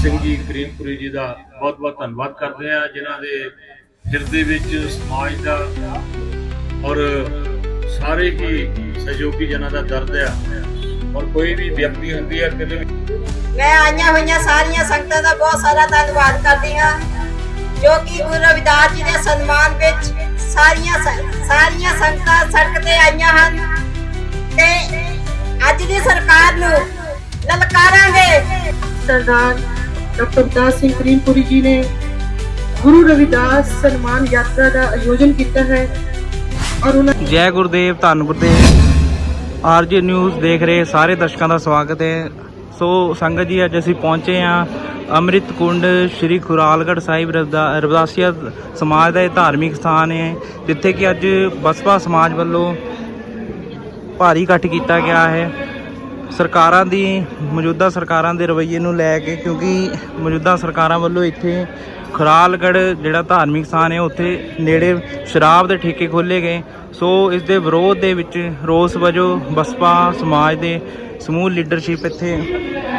ਸਿੰਘ ਜੀ ਕਰੀਮਪੁਰੀ ਜੀ ਦਾ ਬਹੁਤ-ਬਹੁਤ ਧੰਨਵਾਦ ਕਰਦੇ ਆ ਜਿਨ੍ਹਾਂ ਦੇ ਹਿਰਦੇ ਵਿੱਚ ਸਮਾਜ ਦਾ ਔਰ ਸਾਰੇ ਹੀ ਸਹਿਯੋਗੀ ਜਨਾਂ ਦਾ ਦਰਦ ਆ ਔਰ ਕੋਈ ਵੀ ਵਿਅਕਤੀ ਹੁੰਦੀ ਹੈ ਕਿਤੇ ਵੀ ਮੈਂ ਆਈਆਂ ਹੋਈਆਂ ਸਾਰੀਆਂ ਸੰਗਤਾਂ ਦਾ ਬਹੁਤ ਸਾਰਾ ਧੰਨਵਾਦ ਕਰਦੀ ਹਾਂ ਜੋ ਕਿ ਗੁਰੂ ਰਵਿਦਾਸ ਜੀ ਦੇ ਸਨਮਾਨ ਵਿੱਚ ਸਾਰੀਆਂ ਸਾਰੀਆਂ ਸੰਗਤਾਂ ਸੜਕ ਤੇ ਆਈਆਂ ਹਨ। ਤੇ ਅੱਜ ਦੀ ਸਰਕਾਰ ਨੂੰ ਲਲਕਾਰਾਂਗੇ ਸਰਦਾਰ ਡਾਕਟਰ ਦਾਸ ਸਿੰਘ ਕਰੀਮਪੁਰੀ ਜੀ ਨੇ ਗੁਰੂ ਰਵਿਦਾਸ ਸਨਮਾਨ ਯਾਤਰਾ ਦਾ ਆਯੋਜਨ ਕੀਤਾ ਹੈ ਔਰ ਉਹਨਾਂ ਜੈ ਗੁਰਦੇਵ ਧੰਨ ਗੁਰਦੇਵ ਆਰਜੀ ਨਿਊਜ਼ ਦੇਖ ਰਹੇ ਸਾਰੇ ਦਰਸ਼ਕਾਂ ਦਾ ਸਵਾਗਤ ਹੈ। ਸੋ ਸੰਗਤ ਜੀ, ਅੱਜ ਅਸੀਂ ਪਹੁੰਚੇ ਹਾਂ ਅੰਮ੍ਰਿਤ ਕੁੰਡ ਸ੍ਰੀ ਖੁਰਾਲਗੜ ਸਾਹਿਬ ਰਵਿਦਾ- ਰਵਿਦਾਸੀਆ ਸਮਾਜ ਦਾ ਇਹ ਧਾਰਮਿਕ ਸਥਾਨ ਹੈ, ਜਿੱਥੇ ਕਿ ਅੱਜ ਬਸਪਾ ਸਮਾਜ ਵੱਲੋਂ ਭਾਰੀ ਇਕੱਠ ਕੀਤਾ ਗਿਆ ਹੈ। ਸਰਕਾਰਾਂ ਦੀ, ਮੌਜੂਦਾ ਸਰਕਾਰਾਂ ਦੇ ਰਵੱਈਏ ਨੂੰ ਲੈ ਕੇ, ਕਿਉਂਕਿ ਮੌਜੂਦਾ ਸਰਕਾਰਾਂ ਵੱਲੋਂ ਇੱਥੇ ਖੁਰਾਲਗੜ੍ਹ ਜਿਹੜਾ ਧਾਰਮਿਕ ਸਥਾਨ ਹੈ, ਉੱਥੇ ਨੇੜੇ ਸ਼ਰਾਬ ਦੇ ਠੇਕੇ ਖੋਲ੍ਹੇ ਗਏ। ਸੋ ਇਸ ਦੇ ਵਿਰੋਧ ਦੇ ਵਿੱਚ ਰੋਸ ਵਜੋਂ ਬਸਪਾ ਸਮਾਜ ਦੇ ਸਮੂਹ ਲੀਡਰਸ਼ਿਪ ਇੱਥੇ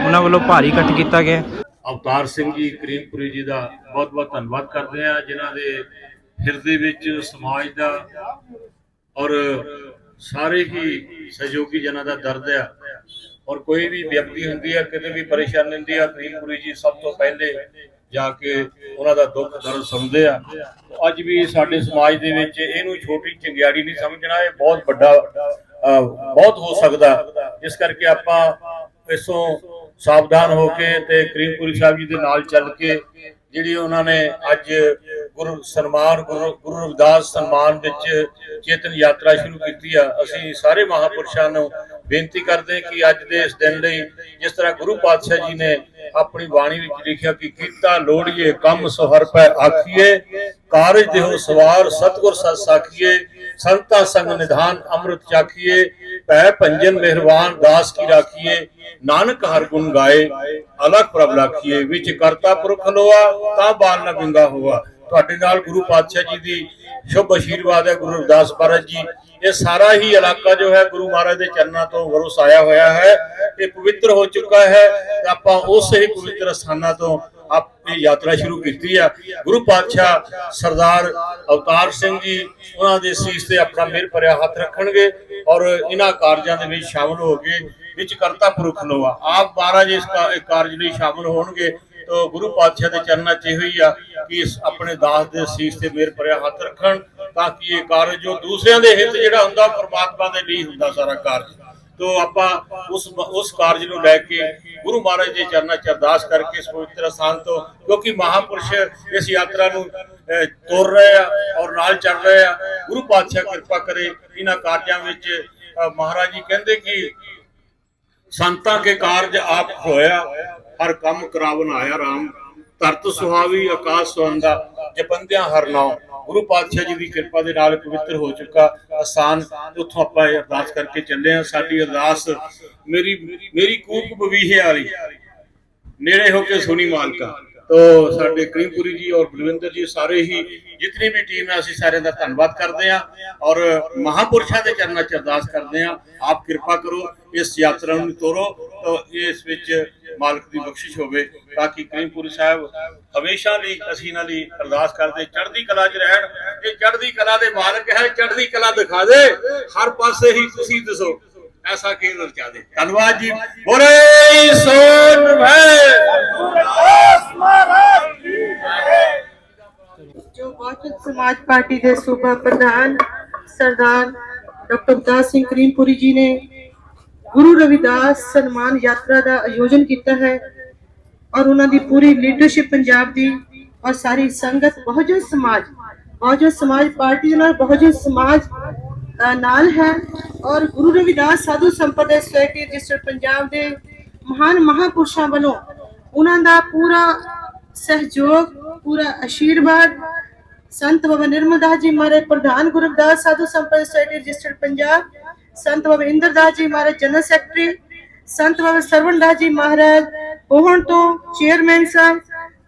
ਉਹਨਾਂ ਵੱਲੋਂ ਭਾਰੀ ਇਕੱਠ ਕੀਤਾ ਗਿਆ। ਅਵਤਾਰ ਸਿੰਘ ਜੀ, ਕਰੀਮਪੁਰੀ ਜੀ ਦਾ ਬਹੁਤ-ਬਹੁਤ ਧੰਨਵਾਦ ਕਰਦੇ ਆ ਜਿਨ੍ਹਾਂ ਦੇ ਹਿਰਦੇ ਵਿੱਚ ਸਮਾਜ ਦਾ ਔਰ ਸਾਰੇ ਹੀ ਸਹਿਯੋਗੀ ਜਨਾਂ ਦਾ ਦਰਦ ਆ ਔਰ ਕੋਈ ਵੀ ਵਿਅਕਤੀ ਹੁੰਦੀ ਹੈ, ਕਿਤੇ ਵੀ ਪਰੇਸ਼ਾਨੀ ਹੁੰਦੀ ਆ ਕਰੀਮਪੁਰੀ ਜੀ ਸਭ ਤੋਂ ਪਹਿਲੇ ਜਾ ਕੇ ਉਹਨਾਂ ਦਾ ਦੁੱਖ ਦਰਦ ਸੁਣਦੇ ਆ। ਅੱਜ ਵੀ ਸਾਡੇ ਸਮਾਜ ਦੇ ਵਿੱਚ ਇਹਨੂੰ ਛੋਟੀ ਚੰਗਿਆੜੀ ਨਹੀਂ ਸਮਝਣਾ, ਇਹ ਬਹੁਤ ਵੱਡਾ ਬਹੁਤ ਹੋ ਸਕਦਾ। ਇਸ ਕਰਕੇ ਆਪਾਂ ਇਸੋਂ ਸਾਵਧਾਨ ਹੋ ਕੇ ਤੇ ਕਰੀਮਪੁਰੀ ਸਾਹਿਬ ਜੀ ਦੇ ਨਾਲ ਚੱਲ ਕੇ ਜਿਹੜੀ ਉਹਨਾਂ ਨੇ ਅੱਜ ਗੁਰੂ ਸਨਮਾਨ, ਗੁਰੂ ਗੁਰੂ ਰਵਿਦਾਸ ਸਨਮਾਨ ਵਿੱਚ ਚੇਤਨ ਯਾਤਰਾ ਸ਼ੁਰੂ ਕੀਤੀ ਆ, ਅਸੀਂ ਸਾਰੇ ਮਹਾਪੁਰਸ਼ਾਂ ਨੂੰ ਬੇਨਤੀ ਕਰਦੇ ਕਿ ਅੱਜ ਦੇ ਇਸ ਦਿਨ ਲਈ ਜਿਸ ਤਰ੍ਹਾਂ ਗੁਰੂ ਪਾਤਸ਼ਾਹ ਜੀ ਨੇ ਆਪਣੀ ਬਾਣੀ ਵਿੱਚ ਲਿਖਿਆ ਕਿ ਕੀਤਾ ਲੋੜੀਏ, ਕੰਮ ਸੁਹਰ ਪੈ ਆਖੀਏ, ਕਾਰਜ ਦੇਹੋ ਸਵਾਰ, ਸਤਗੁਰ ਸਤ ਸਾਖੀਏ, ਸੰਤਾ ਸੰਗ ਨਿਧਾਨ ਅੰਮ੍ਰਿਤ ਚਾਖੀਏ, ਭੈ ਭੰਜਨ ਮਿਹਰਬਾਨ ਦਾਸ ਕੀ ਰਾਖੀਏ, ਨਾਨਕ ਹਰ ਗੁਣ ਗਾਏ, ਅਲਖ ਪ੍ਰਭ ਲਾਖੀਏ, ਵਿੱਚ ਕਰਤਾ ਪੁਰਖ ਲੋਆ, ਤਾਂ ਬਾਲ ਨਾ ਬਿੰਗਾ ਹੋਆ। ਤੁਹਾਡੇ ਨਾਲ ਗੁਰੂ ਪਾਤਸ਼ਾਹ ਜੀ ਦੀ ਸ਼ੁਭ ਅਸ਼ੀਰਵਾਦ ਹੈ, ਗੁਰੂ ਰਵਿਦਾਸ ਮਹਾਰਾਜ ਜੀ। ਇਹ ਸਾਰਾ ਹੀ ਇਲਾਕਾ ਜੋ ਹੈ, ਗੁਰੂ ਮਹਾਰਾਜ ਦੇ ਚਰਨਾਂ ਤੋਂ ਵਰਸਾਇਆ ਹੋਇਆ ਹੈ ਇਹ ਪਵਿੱਤਰ ਹੋ ਚੁੱਕਾ ਹੈ ਆਪਾਂ ਉਸ ਹੀ ਪਵਿੱਤਰ ਸਥਾਨਾਂ ਤੋਂ ਆਪਣੀ ਯਾਤਰਾ ਸ਼ੁਰੂ ਕੀਤੀ ਆ। ਗੁਰੂ ਪਾਤਸ਼ਾਹ ਸਰਦਾਰ ਅਵਤਾਰ ਸਿੰਘ ਜੀ, ਉਹਨਾਂ ਦੇ ਸੀਸ ਤੇ ਆਪਣਾ ਮਿਹਰ ਭਰਿਆ ਹੱਥ ਰੱਖਣਗੇ ਔਰ ਇਹਨਾਂ ਕਾਰਜਾਂ ਦੇ ਵਿੱਚ ਸ਼ਾਮਲ ਹੋ ਕੇ ਵਿੱਚ ਕਰਤਾ ਪੁਰਖ ਲੋਆ ਆਪ ਮਹਾਰਾਜ ਇਸ ਕਾਰਜ ਲਈ ਸ਼ਾਮਲ ਹੋਣਗੇ। ਗੁਰੂ ਪਾਤਸ਼ਾਹ ਦੇ ਚਰਨਾਂ 'ਚ ਇਹੋ ਹੀ ਆ ਕਿ ਇਸ ਆਪਣੇ ਦਾਸ ਦੇ ਸੀਸ ਤੇ ਮਿਹਰ ਭਰਿਆ ਹੱਥ ਰੱਖਣ ਤਾਂ ਕਿ ਇਹ ਕਾਰਜ ਜੋ ਦੂਸਰਿਆਂ ਦੇ ਹਿੱਤ ਜਿਹੜਾ ਹੁੰਦਾ ਪਰਮਾਤਮਾ ਦੇ ਲਈ ਹੁੰਦਾ ਸਾਰਾ ਕਾਰਜ। ਤੋ ਆਪਾਂ ਉਸ ਉਸ ਕਾਰਜ ਨੂੰ ਲੈ ਕੇ ਗੁਰੂ ਮਹਾਰਾਜ ਦੇ ਚਰਨਾਂ 'ਚ ਅਰਦਾਸ ਕਰਕੇ ਇਸ ਪਵਿੱਤਰ ਸਥਾਨ ਤੋਂ ਕਿਉਂਕਿ ਮਹਾਪੁਰਸ਼ ਇਸ ਯਾਤਰਾ ਨੂੰ ਤੋਰ ਰਹੇ ਆ ਔਰ ਨਾਲ ਚੱਲ ਰਹੇ ਆ। ਗੁਰੂ ਪਾਤਸ਼ਾਹ ਕਿਰਪਾ ਕਰੇ ਇਹਨਾਂ ਕਾਰਜਾਂ ਵਿੱਚ ਮਹਾਰਾਜ ਜੀ ਕਹਿੰਦੇ ਕਿ ਸੰਤਾਂ ਕੇ ਕਾਰਜ ਆਪ ਹੋਇਆ ਹਰ ਕੰਮ ਕਰਾਵਨ ਆਇਆ ਰਾਮ। ਧਰਤ ਸੁਹਾਵੀ ਆਕਾਸ਼ ਸੁਹੰਦਾ ਜਪੰਦਿਆਂ ਹਰ ਨਾਮ ਗੁਰੂ ਪਾਤਸ਼ਾਹ ਜੀ ਦੀ ਕਿਰਪਾ ਦੇ ਨਾਲ ਪਵਿੱਤਰ ਹੋ ਚੁੱਕਾ ਆਸਾਨ ਉੱਥੋਂ ਆਪਾਂ ਇਹ ਅਰਦਾਸ ਕਰਕੇ ਚੱਲੇ ਆ ਸਾਡੀ ਅਰਦਾਸ ਮੇਰੀ ਮੇਰੀ ਕੂਕ ਬਵੀਹੇ ਵਾਲੀ। ਨੇੜੇ ਹੋ ਕੇ ਸੁਣੀ ਮਾਲਕਾ। ਤੋ ਸਾਡੇ ਕਰੀਮਪੁਰੀ ਜੀ ਔਰ ਬਲਵਿੰਦਰ ਜੀ ਸਾਰੇ ਹੀ ਜਿਤਨੀ ਵੀ ਟੀਮ ਹੈ, ਅਸੀਂ ਸਾਰਿਆਂ ਦਾ ਧੰਨਵਾਦ ਕਰਦੇ ਹਾਂ ਔਰ ਮਹਾਪੁਰਸ਼ਾਂ ਦੇ ਚਰਨਾਂ 'ਚ ਅਰਦਾਸ ਕਰਦੇ ਹਾਂ, ਆਪ ਕਿਰਪਾ ਕਰੋ, ਇਸ ਯਾਤਰਾ ਨੂੰ ਤੋਰੋ ਤਾਂ ਇਸ ਵਿੱਚ ਮਾਲਕ ਦੀ ਬਖਸ਼ਿਸ਼ ਹੋਵੇ ਤਾਂ ਕਿ ਕਰੀਮਪੁਰੀ ਸਾਹਿਬ ਹਮੇਸ਼ਾ ਲਈ ਅਸੀਂ ਇਹਨਾਂ ਲਈ ਅਰਦਾਸ ਕਰਦੇ ਚੜ੍ਹਦੀ ਕਲਾ 'ਚ ਰਹਿਣ ਇਹ ਚੜ੍ਹਦੀ ਕਲਾ ਦੇ ਮਾਲਕ ਹੈ, ਚੜ੍ਹਦੀ ਕਲਾ ਦਿਖਾ ਦੇ, ਹਰ ਪਾਸੇ ਹੀ ਤੁਸੀਂ ਦੱਸੋ, ਐਸਾ ਕੀ ਰਚਾ ਧੰਨਵਾਦ ਜੀ, ਬੋਲੇ, ਸੋਨ ਭੈ ਜੋ ਬਹੁਜਨ ਸਮਾਜ ਪਾਰਟੀ ਦੇ ਸੂਬਾ ਪ੍ਰਧਾਨ ਸਰਦਾਰ ਡਾਕਟਰ ਦਾਸ ਸਿੰਘ ਕਰੀਮਪੁਰੀ ਜੀ ਨੇ ਗੁਰੂ ਰਵਿਦਾਸ ਸਨਮਾਨ ਯਾਤਰਾ ਦਾ ਆਯੋਜਨ ਕੀਤਾ ਹੈ ਔਰ ਉਹਨਾਂ ਦੀ ਪੂਰੀ ਲੀਡਰਸ਼ਿਪ ਪੰਜਾਬ ਦੀ ਔਰ ਸਾਰੀ ਸੰਗਤ, ਬਹੁਜਨ ਸਮਾਜ ਬਹੁਜਨ ਸਮਾਜ ਪਾਰਟੀ ਦੇ ਨਾਲ ਬਹੁਜਨ ਸਮਾਜ ਨਾਲ ਹੈ ਔਰ ਗੁਰੂ ਰਵਿਦਾਸ ਸਾਧੂ ਸੰਪਰਦਾ ਸੋਸਾਇਟੀ ਰਜਿਸਟਰ ਪੰਜਾਬ ਦੇ ਮਹਾਨ ਮਹਾਪੁਰਸ਼ਾਂ ਵੱਲੋਂ ਉਹਨਾਂ ਦਾ ਪੂਰਾ ਸਹਿਯੋਗ, ਪੂਰਾ ਆਸ਼ੀਰਵਾਦ ਸੰਤ ਬਾਬਾ ਨਿਰਮਲ ਦਾਸ ਜੀ ਮਹਾਰਾਜ, ਪ੍ਰਧਾਨ ਗੁਰੂ ਸਾਧੂ ਸੰਪਰਦਾ ਸੋਸਾਇਟੀ ਰਜਿਸਟਰਡ ਪੰਜਾਬ ਸੰਤ ਬਾਬਾ ਇੰਦਰ ਦਾਸ ਜੀ ਮਹਾਰਾਜ ਜਨਰਲ ਸੈਕਟਰੀ ਸੰਤ ਬਾਬਾ ਸਰਵਣ ਦਾਸ ਜੀ ਮਹਾਰਾਜ ਪੋਹਣ ਤੋਂ ਚੇਅਰਮੈਨ ਸਾਹਿਬ,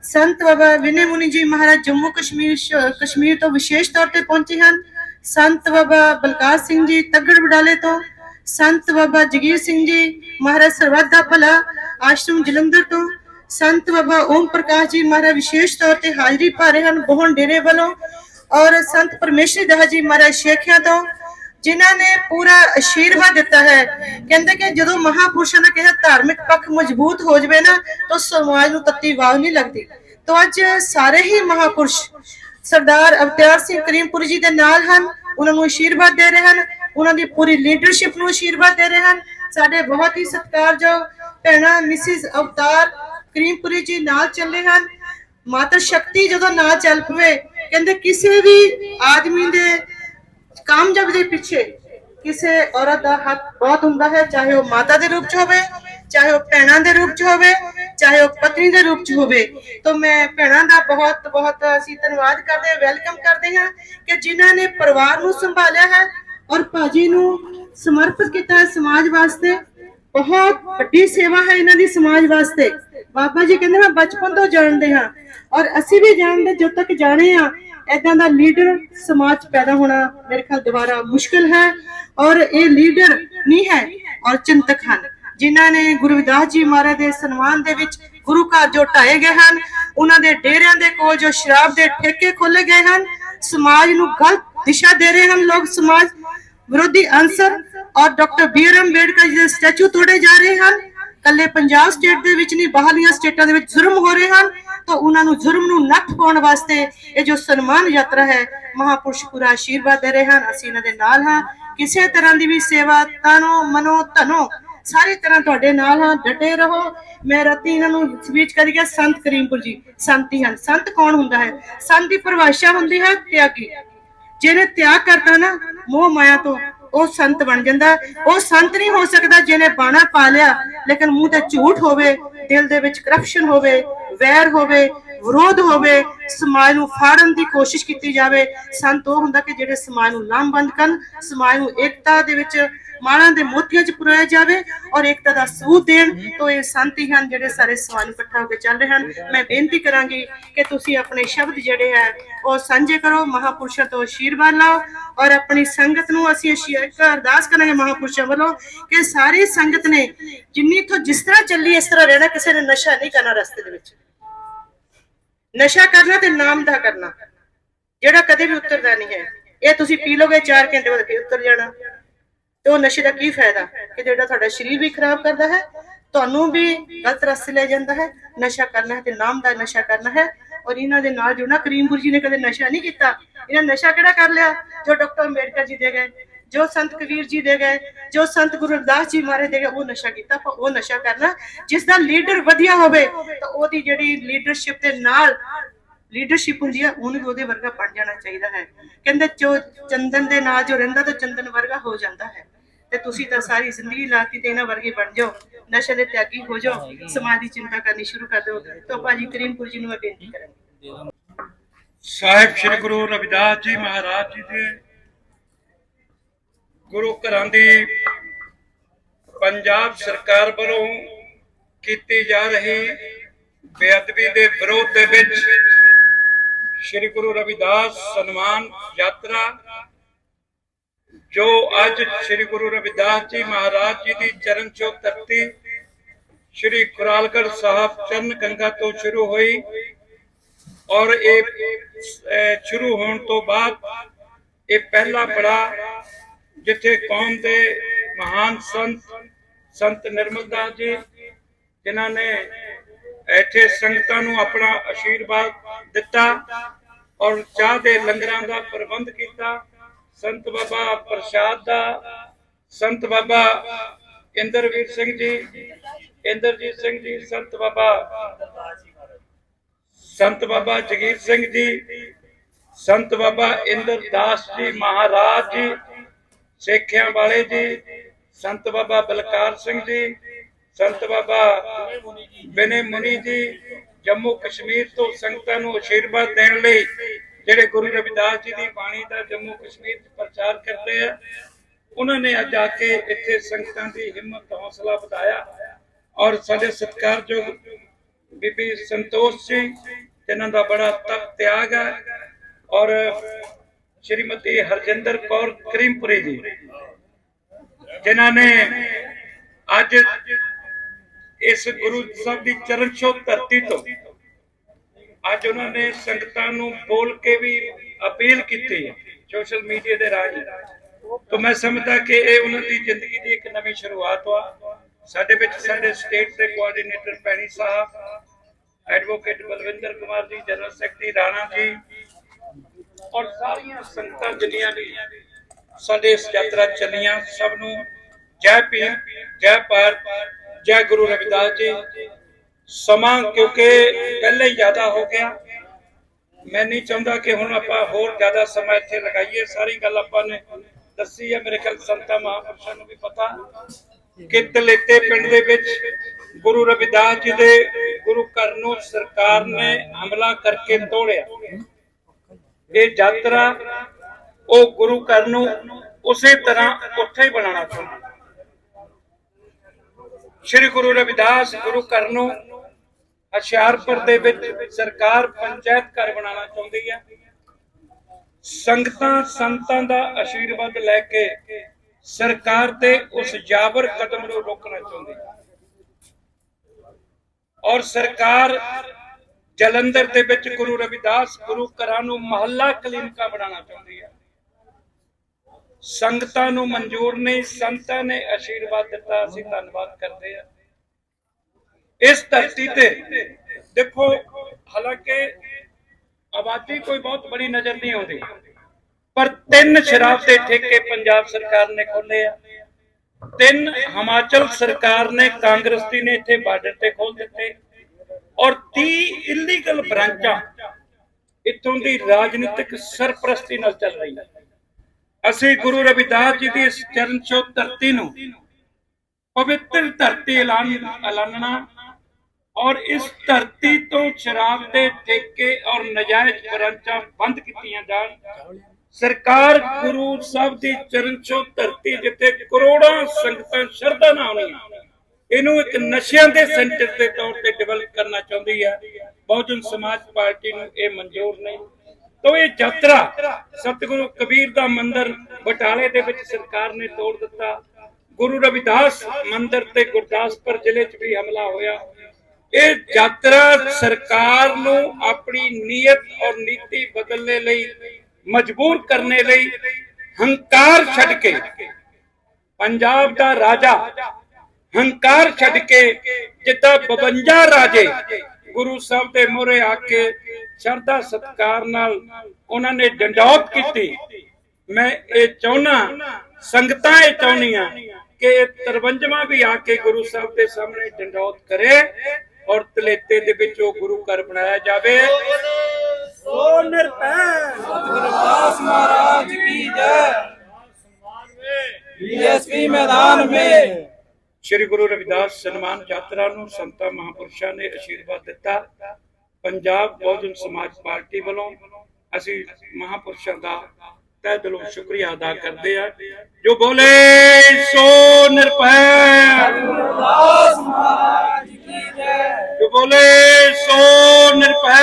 ਸੰਤ ਬਾਬਾ ਵਿਨੇ ਮੁਨੀ ਜੀ ਮਹਾਰਾਜ ਜੰਮੂ ਕਸ਼ਮੀਰ ਕਸ਼ਮੀਰ ਤੋਂ ਵਿਸ਼ੇਸ਼ ਤੌਰ ਤੇ ਪਹੁੰਚੇ ਹਨ। ਸੰਤ ਬਾਬਾ ਬਲਕਾਰ ਸਿੰਘ ਜੀ ਤੱਗੜ ਬਡਾਲੇ ਤੋਂ, ਸੰਤ ਬਾਬਾ ਜਗੀਰ ਸਿੰਘ ਜੀ ਮਹਾਰਾਜ ਸਰਬੱਤ ਭਲਾ, ਆਸ਼ਰਮ ਜਲੰਧਰ ਤੋਂ ਸੰਤ ਬਾਬਾ ਓਮ ਪ੍ਰਕਾਸ਼ ਜੀ ਮਹਾਰਾਜ ਵਿਸ਼ੇਸ਼ ਤੌਰ ਤੇ ਹਾਜ਼ਰੀ ਭਰ ਰਹੇ ਹਨ ਬੋਹਣ ਡੇਰੇ ਵੱਲੋਂ ਔਰ ਸੰਤ ਪਰਮੇਸ਼ਰ ਦਾਸ ਜੀ ਮਹਾਰਾਜ ਸ਼ੇਖਿਆਂ ਤੋਂ, ਜਿਨ੍ਹਾਂ ਨੇ ਪੂਰਾ ਅਸ਼ੀਰਵਾਦ ਦਿੱਤਾ ਹੈ। ਕਹਿੰਦੇ ਕਿ ਜਦੋਂ ਮਹਾਪੁਰਸ਼ਾਂ ਦਾ ਕਿਸੇ ਧਾਰਮਿਕ ਪੱਖ ਮਜ਼ਬੂਤ ਹੋ ਜਾਵੇ ਨਾ, ਤਾਂ ਸਮਾਜ ਨੂੰ ਤੱਤੀ ਵਾਹ ਨਹੀਂ ਲੱਗਦੀ। ਤਾਂ ਅੱਜ ਸਾਰੇ ਹੀ ਮਹਾਪੁਰਸ਼ ਸਰਦਾਰ ਅਵਤਾਰ ਸਿੰਘ ਕਰੀਮਪੁਰ ਜੀ ਦੇ ਨਾਲ ਹਨ, ਉਹਨਾਂ ਨੂੰ ਅਸ਼ੀਰਵਾਦ ਦੇ ਰਹੇ ਹਨ, ਉਹਨਾਂ ਦੀ ਪੂਰੀ ਲੀਡਰਸ਼ਿਪ ਨੂੰ ਅਸ਼ੀਰਵਾਦ ਦੇ ਰਹੇ ਹਨ। ਸਾਡੇ ਬਹੁਤ ਹੀ ਸਤਿਕਾਰਯੋਗ ਭੈਣਾ ਮਿਸਿਸ ਅਵਤਾਰ ਕਰੀਮਪੁਰੀ ਜੀ ਨਾਲ ਚੱਲੇ ਹਨ। ਮਾਤਾ ਸ਼ਕਤੀ ਜਦੋਂ ਨਾਲ ਚੱਲ ਪਵੇ, ਕਹਿੰਦੇ ਕਿਸੇ ਵੀ ਆਦਮੀ ਦੇ ਕਾਮਯਾਬ ਦੇ ਪਿੱਛੇ ਕਿਸੇ ਔਰਤ ਦਾ ਹੱਥ ਬਹੁਤ ਹੁੰਦਾ ਹੈ, ਚਾਹੇ ਉਹ ਮਾਤਾ ਦੇ ਰੂਪ ਚ ਹੋਵੇ, ਚਾਹੇ ਉਹ ਭੈਣਾਂ ਦੇ ਰੂਪ ਚ ਹੋਵੇ, ਚਾਹੇ ਉਹ ਪਤਨੀ ਦੇ ਰੂਪ ਚ ਹੋਵੇ। ਤਾਂ ਮੈਂ ਭੈਣਾਂ ਦਾ ਬਹੁਤ ਬਹੁਤ ਅਸੀਂ ਧੰਨਵਾਦ ਕਰਦੇ ਹਾਂ, ਵੈਲਕਮ ਕਰਦੇ ਹਾਂ ਕਿ ਜਿਨ੍ਹਾਂ ਨੇ ਪਰਿਵਾਰ ਨੂੰ ਸੰਭਾਲਿਆ ਹੈ ਔਰ ਭਾਜੀ ਨੂੰ ਸਮਰਪਿਤ ਕੀਤਾ ਹੈ ਸਮਾਜ ਵਾਸਤੇ। ਬਹੁਤ ਵੱਡੀ ਸੇਵਾ ਹੈ ਇਹਨਾਂ ਦੀ ਸਮਾਜ ਵਾਸਤੇ। ਬਾਬਾ ਜੀ ਕਹਿੰਦੇ ਮੈਂ ਬਚਪਨ ਤੋਂ ਜਾਣਦੇ ਹਾਂ। ਔਰ ਅਸੀਂ ਵੀ ਜਾਣਦੇ, ਜਦ ਤੱਕ ਜਾਣੇ ਆ ਏਦਾਂ ਦਾ ਲੀਡਰ ਸਮਾਜ ਪੈਦਾ ਹੋਣਾ ਮੇਰੇ ਖਿਆਲ ਦੁਬਾਰਾ ਮੁਸ਼ਕਲ ਹੈ। ਔਰ ਇਹ ਲੀਡਰ ਨਹੀਂ ਹੈ, ਔਰ ਚਿੰਤਕ ਹਨ। ਜਿਨ੍ਹਾਂ ਨੇ ਗੁਰੂ ਰਵਿਦਾਸ ਜੀ ਮਹਾਰਾਜ ਦੇ ਸਨਮਾਨ ਦੇ ਵਿੱਚ ਗੁਰੂ ਘਰ ਜੋ ਢਾਏ ਗਏ ਹਨ, ਉਹਨਾਂ ਦੇ ਡੇਰਿਆਂ ਦੇ ਕੋਲ ਜੋ ਸ਼ਰਾਬ ਦੇ ਠੇਕੇ ਖੋਲੇ ਗਏ ਹਨ, ਸਮਾਜ ਨੂੰ ਗਲਤ ਦਿਸ਼ਾ ਦੇ ਰਹੇ ਹਨ ਲੋਕ, ਸਮਾਜ ਵਿਰੋਧੀ ਅਨਸਰ ਔਰ ਡਾਕਟਰ ਬੀ ਅੰਬੇਡਕਰ ਜੀ ਦੇ ਸਟੈਚੂ ਤੋੜੇ ਜਾ ਰਹੇ ਹਨ। ਕੱਲੇ ਪੰਜਾਬ ਸਟੇਟ ਦੇ ਵਿੱਚ ਨਹੀਂ ਬਾਹਰਲੀਆਂ ਸਟੇਟਾਂ ਦੇ ਵਿੱਚ ਜ਼ੁਲਮ ਹੋ ਰਹੇ ਹਨ। ਤਾਂ ਉਹਨਾਂ ਨੂੰ ਜ਼ੁਲਮ ਨੂੰ ਨੱਥ ਪਾਉਣ ਵਾਸਤੇ ਇਹ ਜੋ ਸਨਮਾਨ ਯਾਤਰਾ ਹੈ, ਮਹਾਪੁਰਸ਼ ਪੂਰਾ ਆਸ਼ੀਰਵਾਦ ਦੇ ਰਹੇ ਹਨ। ਅਸੀਂ ਇਹਨਾਂ ਦੇ ਨਾਲ ਹਾਂ। ਕਿਸੇ ਤਰ੍ਹਾਂ ਦੀ ਵੀ ਸੇਵਾ ਤਨੋ ਮਨੋ ਧਨੋ ਸਾਰੀ ਤਰ੍ਹਾਂ ਤੁਹਾਡੇ ਨਾਲ ਹਾਂ। ਡਟੇ ਰਹੋ। ਮੈਂ ਰਾਤੀ ਇਹਨਾਂ ਨੂੰ ਸਪੀਚ ਕਰੀ ਗਿਆ, ਸੰਤ ਕਰੀਮਪੁਰ ਜੀ। ਸੰਤੀ ਹਨ। ਸੰਤ ਕੌਣ ਹੁੰਦਾ ਹੈ? ਸੰਤ ਦੀ ਪਰਿਭਾਸ਼ਾ ਹੁੰਦੀ ਹੈ ਤਿਆਗੀ। ਜਿਹਨੇ ਤਿਆਗ ਕਰਤਾ ਨਾ, ਮੋਹ ਮਾਇਆ ਤੋਂ, ਉਹ ਸੰਤ ਬਣ ਜਾਂਦਾ। ਉਹ ਸੰਤ ਨਹੀਂ ਹੋ ਸਕਦਾ ਜਿਹਨੇ ਬਾਣਾ ਪਾ ਲਿਆ, ਲੇਕਿਨ ਮੂੰਹ ਤੇ ਝੂਠ ਹੋਵੇ, ਦਿਲ ਦੇ ਵਿੱਚ ਕਰਪਸ਼ਨ ਹੋਵੇ, ਵੈਰ ਹੋਵੇ ਵਿਰੋਧ ਹੋਵੇ, ਸਮਾਜ ਨੂੰ ਫਾੜਨ ਦੀ ਕੋਸ਼ਿਸ਼ ਕੀਤੀ ਜਾਵੇ, ਸੰਤ ਉਹ ਹੁੰਦਾ ਕਿ ਜਿਹੜੇ ਸਮਾਜ ਨੂੰ ਲਾਮਬੰਦ ਕਰਨ, ਸਮਾਜ ਨੂੰ ਏਕਤਾ ਦੇ ਵਿੱਚ ਮਾਲਾਂ ਦੇ ਮੋਤੀਆਂ 'ਚ ਪੁਰਾਇਆ ਜਾਵੇ ਔਰ ਏਕਤਾ ਦਾ ਸਬੂਤ ਦੇਣ। ਤੋਂ ਇਹ ਸੰਤ ਹੀ ਹਨ ਜਿਹੜੇ ਸਾਰੇ ਸਮਾਜ ਨੂੰ ਇਕੱਠਾ ਹੋ ਕੇ ਚੱਲ ਰਹੇ ਹਨ। ਮੈਂ ਬੇਨਤੀ ਕਰਾਂਗੀ ਕਿ ਤੁਸੀਂ ਆਪਣੇ ਸ਼ਬਦ ਜਿਹੜੇ ਹੈ, ਉਹ ਸਾਂਝੇ ਕਰੋ, ਮਹਾਪੁਰਸ਼ਾਂ ਤੋਂ ਆਸ਼ੀਰਵਾਦ ਲਓ ਔਰ ਆਪਣੀ ਸੰਗਤ ਨੂੰ ਅਸੀਂ ਅਰਦਾਸ ਕਰਾਂਗੇ ਮਹਾਪੁਰਸ਼ਾਂ ਵੱਲੋਂ ਕਿ ਸਾਰੀ ਸੰਗਤ ਨੇ ਜਿੰਨੀ ਤੋਂ ਜਿਸ ਤਰ੍ਹਾਂ ਚੱਲੀ, ਇਸ ਤਰ੍ਹਾਂ ਰਹਿਣਾ, ਕਿਸੇ ਨੇ ਨਸ਼ਾ ਨਹੀਂ ਕਰਨਾ ਰਸਤੇ ਦੇ ਵਿੱਚ। ਨਸ਼ਾ ਕਰਨਾ ਤੇ ਨਾਮ ਦਾ ਕਰਨਾ। ਜਿਹੜਾ ਕਦੇ ਵੀ ਉਤਰਦਾ ਨਹੀਂ ਹੈ। ਇਹ ਤੁਸੀਂ ਪੀ ਲੋਗੇ 4 ਘੰਟੇ ਬਾਅਦ ਫਿਰ ਉਤਰ ਜਾਣਾ। ਤੇ ਉਹ ਨਸ਼ੇ ਦਾ ਕੀ ਫਾਇਦਾ? ਕਿ ਜਿਹੜਾ ਤੁਹਾਡਾ ਸਰੀਰ ਵੀ ਖਰਾਬ ਕਰਦਾ ਹੈ, ਤੁਹਾਨੂੰ ਵੀ ਗਲਤ ਰਸਤੇ ਲੈ ਜਾਂਦਾ ਹੈ। ਨਸ਼ਾ ਕਰਨਾ ਹੈ ਤੇ ਨਾਮ ਦਾ ਨਸ਼ਾ ਕਰਨਾ ਹੈ। ਔਰ ਇਹਨਾਂ ਦੇ ਨਾਲ ਜੁੜਨਾ। ਕਰੀਮਪੁਰ ਜੀ ਨੇ ਕਦੇ ਨਸ਼ਾ ਨਹੀਂ ਕੀਤਾ। ਇਹਨਾਂ ਨਸ਼ਾ ਕਿਹੜਾ ਕਰ ਲਿਆ? ਜੋ ਡਾਕਟਰ ਅੰਬੇਡਕਰ ਜੀ ਦੇ ਗਏ। ਜੋ ਸੰਤ ਕਬੀਰ ਜੀ ਦੇ ਗਏ, ਜੋ ਸੰਤ ਗੁਰੂ ਰਵਿਦਾਸ ਜੀ ਮਾਰੇ ਦੇ ਗਏ, ਉਹ ਨਸ਼ਾ ਕੀਤਾ ਪਰ ਉਹ ਨਸ਼ਾ ਕਰਨਾ। ਜਿਸ ਦਾ ਲੀਡਰ ਵਧੀਆ ਹੋਵੇ, ਤਾਂ ਉਹਦੀ ਜਿਹੜੀ ਲੀਡਰਸ਼ਿਪ ਦੇ ਨਾਲ ਲੀਡਰਸ਼ਿਪ ਹੁੰਦੀ ਹੈ, ਉਹਨੂੰ ਵੀ ਉਹਦੇ ਵਰਗਾ ਬਣ ਜਾਣਾ ਚਾਹੀਦਾ ਹੈ। ਕਹਿੰਦੇ ਜੋ ਚੰਦਨ ਦੇ ਨਾਲ ਜੋ ਰਹਿੰਦਾ, ਤਾਂ ਚੰਦਨ ਵਰਗਾ ਹੋ ਜਾਂਦਾ ਹੈ। ਤੇ ਤੁਸੀਂ ਤਾਂ ਸਾਰੀ ਜ਼ਿੰਦਗੀ ਲਾਤੀ ਤੇ ਇਹਨਾਂ ਵਰਗੇ ਬਣ ਜਾਓ। ਨਸ਼ੇ ਦੇ ਤਿਆਗੀ ਹੋ ਜਾਓ, ਸਮਾਜ ਦੀ ਚਿੰਤਾ ਕਰਨੀ ਸ਼ੁਰੂ ਕਰ ਦਿਓ। ਤਾਂ ਭਾਜੀ ਕਰੀਮਪੁਰ ਜੀ ਨੂੰ ਮੈਂ ਬੇਨਤੀ ਕਰਾਂਗੀ। ਸਾਹਿਬ, ਸ੍ਰੀ ਗੁਰੂ ਰਵਿਦਾਸ ਜੀ ਮਹਾਰਾਜ ਜੀ ਦੇ ਗੁਰੂ ਘਰਾਂ ਦੀ ਪੰਜਾਬ ਸਰਕਾਰ ਵੱਲੋਂ ਕੀਤੀ ਜਾ ਰਹੀ ਬੇਅਦਬੀ ਦੇ ਵਿਰੋਧ ਦੇ ਵਿੱਚ ਸ੍ਰੀ ਗੁਰੂ ਰਵਿਦਾਸ ਸਨਮਾਨ ਯਾਤਰਾ, ਜੋ ਅੱਜ ਸ੍ਰੀ ਗੁਰੂ ਰਵਿਦਾਸ ਜੀ ਮਹਾਰਾਜ ਜੀ ਦੀ ਚਰਨ ਛੋਹ ਧਰਤੀ ਸ੍ਰੀ ਕੁਰਾਲਗੜ੍ਹ ਸਾਹਿਬ ਚਰਨ ਗੰਗਾ ਤੋਂ ਸ਼ੁਰੂ ਹੋਈ ਔਰ ਇਹ ਸ਼ੁਰੂ ਹੋਣ ਤੋਂ ਬਾਅਦ ਇਹ ਪਹਿਲਾ ਬੜਾ ਜਿੱਥੇ ਕੌਮ ਦੇ ਮਹਾਨ ਸੰਤ ਸੰਤ ਨਿਰਮਲ ਦਾਸ ਜੀ, ਜਿਨ੍ਹਾਂ ਨੇ ਇੱਥੇ ਸੰਗਤਾਂ ਨੂੰ ਆਪਣਾ ਆਸ਼ੀਰਵਾਦ ਦਿੱਤਾ ਔਰ ਚਾਹ ਦੇ ਲੰਗਰਾਂ ਦਾ ਪ੍ਰਬੰਧ ਕੀਤਾ। ਸੰਤ ਬਾਬਾ ਪ੍ਰਸ਼ਾਦ ਦਾ, ਸੰਤ ਬਾਬਾ ਇੰਦਰਵੀਰ ਸਿੰਘ ਜੀ, ਇੰਦਰਜੀਤ ਸਿੰਘ ਜੀ, ਸੰਤ ਬਾਬਾ ਸੰਤ ਬਾਬਾ ਜਗੀਰ ਸਿੰਘ ਜੀ, ਸੰਤ ਬਾਬਾ ਇੰਦਰਦਾਸ ਜੀ ਮਹਾਰਾਜ ਜੀ ਸੇਖਿਆਂ ਵਾਲੇ ਜੀ, ਸੰਤ ਬਾਬਾ ਬਲਕਾਰ ਸਿੰਘ ਜੀ, ਸੰਤ ਬਾਬਾ ਬਿਨੇ ਮੁਨੀ ਜੀ, ਜੰਮੂ ਕਸ਼ਮੀਰ ਤੋਂ ਸੰਗਤਾਂ ਨੂੰ ਆਸ਼ੀਰਵਾਦ ਦੇਣ ਲਈ ਜਿਹੜੇ ਗੁਰੂ ਰਵਿਦਾਸ ਜੀ ਦੀ ਬਾਣੀ ਦਾ ਜੰਮੂ ਕਸ਼ਮੀਰ 'ਚ ਪ੍ਰਚਾਰ ਕਰਦੇ ਆ, ਉਹਨਾਂ ਨੇ ਅੱਜ ਆ ਕੇ ਇੱਥੇ ਸੰਗਤਾਂ ਦੀ ਹਿੰਮਤ, ਹੌਸਲਾ ਵਧਾਇਆ ਔਰ ਸਾਡੇ ਸਤਿਕਾਰਯੋਗ ਬੀਬੀ ਸੰਤੋਸ਼ ਜੀ, ਜਿਨ੍ਹਾਂ ਦਾ ਬੜਾ ਤਪ ਤਿਆਗ ਹੈ ਔਰ ਸ਼੍ਰੀਮਤੀ ਹਰਜਿੰਦਰ ਕੌਰ ਕਰੀਮਪੁਰੀ ਜੀ ਜਿਨ੍ਹਾਂ ਨੇ ਅੱਜ ਇਸ ਗੁਰੂ ਸਾਹਿਬ ਦੀ ਚਰਨ ਛੋਹ ਧਰਤੀ ਤੋਂ ਅੱਜ ਉਹਨਾਂ ਨੇ ਸੰਗਤਾਂ ਨੂੰ ਬੋਲ ਕੇ ਵੀ ਅਪੀਲ ਕੀਤੀ ਸੋਸ਼ਲ ਮੀਡੀਆ ਦੇ ਰਾਹੀਂ ਤਾਂ ਮੈਂ ਸਮਝਦਾ ਕਿ ਇਹ ਉਹਨਾਂ ਦੀ ਜ਼ਿੰਦਗੀ ਦੀ ਇੱਕ ਨਵੀਂ ਸ਼ੁਰੂਆਤ ਆ ਸਾਡੇ ਵਿੱਚ ਸਾਡੇ ਸਟੇਟ ਦੇ ਕੋਆਰਡੀਨੇਟਰ ਪੈਣੀ ਸਾਹਿਬ advocate Balwinder Kumar ji general secretary Rana ji ਔਰ ਸਾਰੀਆਂ ਸੰਗਤਾਂ ਜਿੰਨੀਆਂ ਵੀ ਸਾਡੇ ਇਸ ਯਾਤਰਾ ਚੱਲੀਆਂ, ਸਭ ਨੂੰ ਜੈ ਭੀਮ, ਜੈ ਭਾਰਤ, ਜੈ ਗੁਰੂ ਰਵਿਦਾਸ ਜੀ। ਸਮਾਂ ਕਿਉਂਕਿ ਪਹਿਲੇ ਹੀ ਜ਼ਿਆਦਾ ਹੋ ਗਿਆ। ਮੈਂ ਨਹੀਂ ਚਾਹੁੰਦਾ ਕਿ ਹੁਣ ਆਪਾਂ ਹੋਰ ਜ਼ਿਆਦਾ ਸਮਾਂ ਇੱਥੇ ਲਗਾਈਏ। ਸਾਰੀ ਗੱਲ ਆਪਾਂ ਨੇ ਦੱਸੀ ਹੈ। ਮੇਰੇ ਖਿਆਲ ਸੰਤਾਂ ਮਹਾਂਪੁਰਸ਼ਾਂ ਨੂੰ ਵੀ ਪਤਾ ਕਿ ਤਲੇਤੇ ਪਿੰਡ ਦੇ ਵਿੱਚ ਗੁਰੂ ਰਵਿਦਾਸ ਜੀ ਦੇ ਗੁਰੂ ਘਰ ਨੂੰ ਸਰਕਾਰ ਨੇ ਹਮਲਾ ਕਰਕੇ ਤੋੜਿਆ। ਇਹ ਯਾਤਰਾ ਉਹ ਗੁਰੂ ਘਰ ਨੂੰ ਉਸੇ ਤਰ੍ਹਾਂ ਉੱਥੇ ਹੀ ਬਣਾਉਣਾ ਚਾਹੁੰਦੀ ਸ਼੍ਰੀ ਗੁਰੂ ਰਵਿਦਾਸ ਗੁਰੂ ਘਰ ਨੂੰ ਹੁਸ਼ਿਆਰਪੁਰ ਦੇ ਵਿੱਚ ਸਰਕਾਰ ਪੰਚਾਇਤ ਘਰ ਬਣਾਉਣਾ ਚਾਹੁੰਦੀ ਹੈ। ਸੰਗਤਾਂ ਸੰਤਾਂ ਦਾ ਆਸ਼ੀਰਵਾਦ ਲੈ ਕੇ ਸਰਕਾਰ ਤੇ ਉਸ ਜਾਬਰ ਕਦਮ ਨੂੰ ਰੋਕਣਾ ਚਾਹੁੰਦੀ ਔਰ ਸਰਕਾਰ ਜਲੰਧਰ ਦੇ ਵਿੱਚ ਗੁਰੂ ਰਵਿਦਾਸ ਗੁਰੂ ਘਰਾਂ ਨੂੰ ਮਹੱਲਾ ਕਲੀਨਿਕਾਂ ਬਣਾਉਣਾ ਚਾਹੁੰਦੀ ਹੈ। ਸੰਗਤਾਂ ਨੂੰ ਮਨਜ਼ੂਰ ਨਹੀਂ, ਸੰਤਾਂ ਨੇ ਆਸ਼ੀਰਵਾਦ ਦਿੱਤਾ, ਅਸੀਂ ਧੰਨਵਾਦ ਕਰਦੇ ਹਾਂ। ਇਸ ਧਰਤੀ ਤੇ ਦੇਖੋ, ਹਾਲਾਂਕਿ ਆਬਾਦੀ ਕੋਈ ਬਹੁਤ ਬੜੀ ਨਜ਼ਰ ਨਹੀਂ ਆਉਂਦੀ, ਪਰ ਤਿੰਨ ਸ਼ਰਾਬ ਦੇ ਠੇਕੇ ਪੰਜਾਬ ਸਰਕਾਰ ਨੇ ਖੋਲੇ ਆ। ਤਿੰਨ ਹਿਮਾਚਲ ਸਰਕਾਰ ਨੇ ਕਾਂਗਰਸੀ ਨੇ ਇੱਥੇ ਬਾਰਡਰ ਤੇ ਖੋਲ ਦਿੱਤੇ। ਔਰ 30 ਇਲੀਗਲ ਬ੍ਰਾਂਚਾਂ ਇੱਥੋਂ ਦੀ ਰਾਜਨੀਤਿਕ ਸਰਪ੍ਰਸਤੀ ਨਾਲ ਚੱਲ ਰਹੀ ਹੈ ਅਸੀਂ ਗੁਰੂ ਰਵਿਦਾਸ ਜੀ ਦੀ ਇਸ ਚਰਨ ਛੋਹ ਧਰਤੀ ਨੂੰ ਪਵਿੱਤਰ ਧਰਤੀ ਐਲਾਨ ਐਲਾਨਣਾ ਔਰ ਇਸ ਧਰਤੀ ਤੋਂ ਸ਼ਰਾਬ ਦੇ ਠੇਕੇ ਔਰ ਨਜਾਇਜ਼ ਬ੍ਰਾਂਚਾਂ ਬੰਦ ਕੀਤੀਆਂ ਜਾਣ। ਸਰਕਾਰ ਗੁਰੂ ਸਾਹਿਬ ਦੀ ਚਰਨ ਛੋਹ ਧਰਤੀ ਜਿੱਥੇ ਕਰੋੜਾਂ ਸੰਗਤਾਂ ਸ਼ਰਧਾ ਨਾਲ ਆਉਣੀਆਂ ਇਹਨੂੰ ਇੱਕ ਨਸ਼ਿਆਂ ਦੇ ਸੈਂਟਰ ਦੇ ਤੌਰ ਤੇ ਡਿਵੈਲਪ ਕਰਨਾ ਚਾਹੁੰਦੀ ਹੈ ਬਹੁਜਨ ਸਮਾਜ ਪਾਰਟੀ ਨੂੰ ਇਹ ਮਨਜ਼ੂਰ ਨਹੀਂ। ਤੋ ਇਹ ਯਾਤਰਾ ਸਤਿਗੁਰੂ ਕਬੀਰ ਦਾ ਮੰਦਿਰ ਬਟਾਲੇ ਦੇ ਵਿੱਚ ਸਰਕਾਰ ਨੇ ਤੋੜ ਦਿੱਤਾ। ਗੁਰੂ ਰਵਿਦਾਸ ਮੰਦਿਰ ਤੇ ਗੁਰਦਾਸਪੁਰ ਜ਼ਿਲ੍ਹੇ 'ਚ ਵੀ ਹਮਲਾ ਹੋਇਆ। ਇਹ ਯਾਤਰਾ ਸਰਕਾਰ ਨੂੰ ਆਪਣੀ ਨੀਅਤ ਔਰ ਨੀਤੀ ਬਦਲਣੇ ਲਈ, ਮਜਬੂਰ ਕਰਨੇ ਲਈ ਹੰਕਾਰ ਛੱਡ ਕੇ ਪੰਜਾਬ ਦਾ ਰਾਜਾ ਹੰਕਾਰ ਛੱਡ ਕੇ ਜਿੱਦਾਂ 52 ਰਾਜੇ ਗੁਰੂ ਸਾਹਿਬ ਦੇ ਮੋਹਰੇ ਆ ਕੇ ਸ਼ਰਧਾ ਸਤਕਾਰ ਨਾਲ ਉਹਨਾਂ ਨੇ ਡੰਡੌਤ ਕੀਤੀ ਮੈਂ ਇਹ ਚਾਹੁੰਨਾ ਸੰਗਤਾਂ ਇਹ ਚਾਹੁੰਦੀਆਂ ਕਿ 53ਵਾਂ ਵੀ ਆ ਕੇ ਗੁਰੂ ਸਾਹਿਬ ਦੇ ਸਾਹਮਣੇ ਡੰਡੌਤ ਕਰੇ ਔਰ ਤਲੇਤੇ ਦੇ ਵਿੱਚ ਉਹ ਗੁਰੂ ਘਰ ਬਣਾਇਆ ਜਾਵੇ ਸੋ ਨਿਰਭੈ दास महाराज की जय बीएसपी मैदान में ਸ਼੍ਰੀ ਗੁਰੂ ਰਵਿਦਾਸ ਸਨਮਾਨ ਯਾਤਰਾ ਨੂੰ ਸੰਤਾ ਮਹਾਪੁਰਸ਼ਾਂ ਨੇ ਅਸ਼ੀਰਵਾਦ ਦਿੱਤਾ। ਪੰਜਾਬ ਬਹੁਜਨ ਸਮਾਜ ਪਾਰਟੀ ਵੱਲੋਂ ਅਸੀਂ ਮਹਾਪੁਰਸ਼ਾਂ ਦਾ ਤਹਿ ਦਿਲੋਂ ਸ਼ੁਕਰੀਆ ਅਦਾ ਕਰਦੇ ਆ ਜੋ ਬੋਲੇ, ਸੋ ਨਿਰਭੈ ਜੋ ਬੋਲੇ, ਸੋ ਨਿਰਭੈ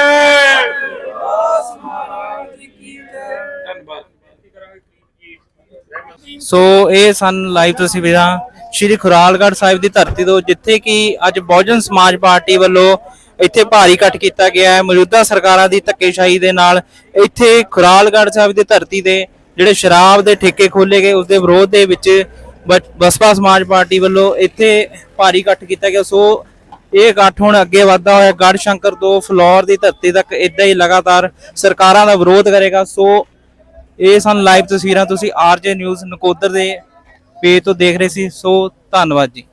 ਸੋ ਇਹ ਸਨ ਲਾਈਵ ਤਸਵੀਰਾਂ। ਸ਼੍ਰੀ ਖੁਰਾਲਗੜ੍ਹ ਸਾਹਿਬ ਦੀ ਧਰਤੀ ਤੋਂ, ਜਿੱਥੇ ਕਿ ਅੱਜ ਬਹੁਜਨ ਸਮਾਜ ਪਾਰਟੀ ਵੱਲੋਂ ਇੱਥੇ ਭਾਰੀ ਇਕੱਠ ਕੀਤਾ ਗਿਆ ਹੈ। ਮੌਜੂਦਾ ਸਰਕਾਰਾਂ ਦੀ ਧੱਕੇਸ਼ਾਹੀ ਦੇ ਨਾਲ ਇੱਥੇ ਖੁਰਾਲਗੜ੍ਹ ਸਾਹਿਬ ਦੀ ਧਰਤੀ ਦੇ ਜਿਹੜੇ ਸ਼ਰਾਬ ਦੇ ਠੇਕੇ ਖੋਲੇ ਗਏ ਉਸ ਦੇ ਵਿਰੋਧ ਦੇ ਵਿੱਚ ਬਸਪਾ ਸਮਾਜ ਪਾਰਟੀ ਵੱਲੋਂ ਇੱਥੇ ਭਾਰੀ ਇਕੱਠ ਕੀਤਾ ਗਿਆ। ਸੋ ਇਹ ਇਕੱਠ ਹੁਣ ਅੱਗੇ ਵਧਦਾ ਹੋਇਆ ਗੜ ਸ਼ੰਕਰ ਤੋਂ ਫਲੋਰ ਦੀ ਧਰਤੀ ਤੱਕ ਇਦਾਂ ਹੀ ਲਗਾਤਾਰ ਸਰਕਾਰਾਂ ਦਾ ਵਿਰੋਧ ਕਰੇਗਾ। ਸੋ ਇਹ ਸਨ ਲਾਈਵ ਤਸਵੀਰਾਂ, ਤੁਸੀਂ ਆਰਜੇ ਨਿਊਜ਼ ਨਕੋਦਰ ਦੇ ਪੇਜ ਤੋਂ ਦੇਖ ਰਹੇ ਸੀ ਸੋ ਧੰਨਵਾਦ ਜੀ।